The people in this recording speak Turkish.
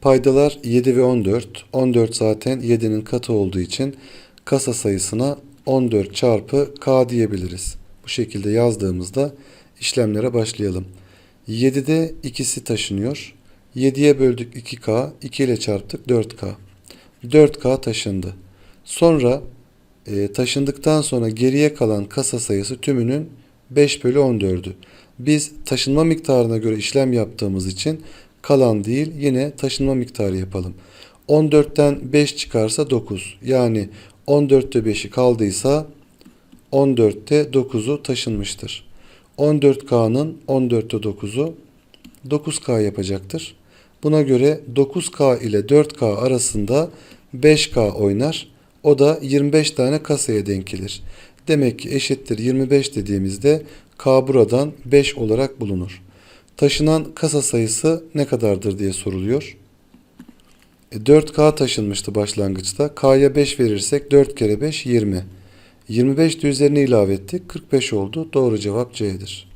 Paydalar 7 ve 14. 14 zaten 7'nin katı olduğu için kasa sayısına 14 çarpı k diyebiliriz. Bu şekilde yazdığımızda işlemlere başlayalım. 7'de ikisi taşınıyor. 7'ye böldük 2k, 2 ile çarptık 4k. 4k taşındı. Sonra e, taşındıktan sonra geriye kalan kasa sayısı tümünün 5 bölü 14'ü. Biz taşınma miktarına göre işlem yaptığımız için kalan değil yine taşınma miktarı yapalım. 14'ten 5 çıkarsa 9. Yani 14'te 5'i kaldıysa 14'te 9'u taşınmıştır. 14K'nın 14'te 9'u 9K yapacaktır. Buna göre 9K ile 4K arasında 5K oynar. O da 25 tane kasaya denk gelir. Demek ki eşittir 25 dediğimizde K buradan 5 olarak bulunur. Taşınan kasa sayısı ne kadardır diye soruluyor. E, 4K taşınmıştı başlangıçta. K'ya 5 verirsek 4 kere 5 20. 25 de üzerine ilave ettik. 45 oldu. Doğru cevap C'dir.